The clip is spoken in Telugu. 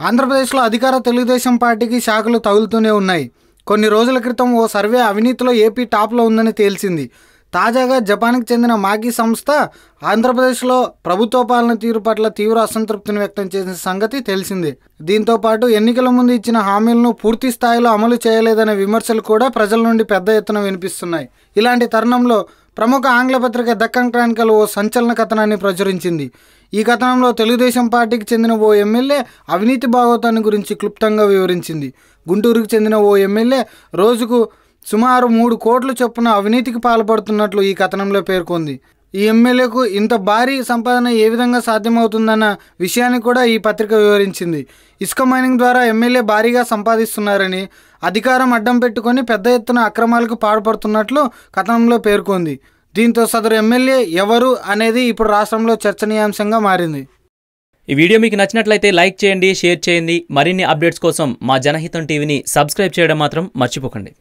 ఆంధ్రప్రదేశ్లో అధికార తెలుగుదేశం పార్టీకి శాఖలు తగులుతూనే ఉన్నాయి. కొన్ని రోజుల క్రితం ఓ సర్వే అవినీతిలో ఏపీ టాప్లో ఉందని తేల్చింది. తాజాగా జపాన్కి చెందిన మాకీ సంస్థ ఆంధ్రప్రదేశ్లో ప్రభుత్వ పాలన తీరు పట్ల తీవ్ర అసంతృప్తిని వ్యక్తం చేసిన సంగతి తెలిసిందే. దీంతో పాటు ఎన్నికల ముందు ఇచ్చిన హామీలను పూర్తి స్థాయిలో అమలు చేయలేదనే విమర్శలు కూడా ప్రజల నుండి పెద్ద ఎత్తున వినిపిస్తున్నాయి. ఇలాంటి తరుణంలో ప్రముఖ ఆంగ్ల పత్రిక దక్కన్ క్రానికల్ ఓ సంచలన కథనాన్ని ప్రచురించింది. ఈ కథనంలో తెలుగుదేశం పార్టీకి చెందిన ఓ ఎమ్మెల్యే అవినీతి భాగవతాన్ని గురించి క్లుప్తంగా వివరించింది. గుంటూరుకు చెందిన ఓ ఎమ్మెల్యే రోజుకు సుమారు మూడు కోట్ల చొప్పున అవినీతికి పాల్పడుతున్నట్లు ఈ కథనంలో పేర్కొంది. ఈ ఎమ్మెల్యేకు ఇంత భారీ సంపాదన ఏ విధంగా సాధ్యమవుతుందన్న విషయాన్ని కూడా ఈ పత్రిక వివరించింది. ఇసుక మైనింగ్ ద్వారా ఎమ్మెల్యే భారీగా సంపాదిస్తున్నారని అధికారం అడ్డం పెట్టుకొని పెద్ద ఎత్తున అక్రమాలకు పాల్పడుతున్నట్లు కథనంలో పేర్కొంది. దీంతో సదరు ఎమ్మెల్యే ఎవరు అనేది ఇప్పుడు రాష్ట్రంలో చర్చనీయాంశంగా మారింది. ఈ వీడియో మీకు నచ్చినట్లయితే లైక్ చేయండి షేర్ చేయండి. మరిన్ని అప్డేట్స్ కోసం మా జనహితం టీవీని సబ్స్క్రైబ్ చేయడం మాత్రం మర్చిపోకండి.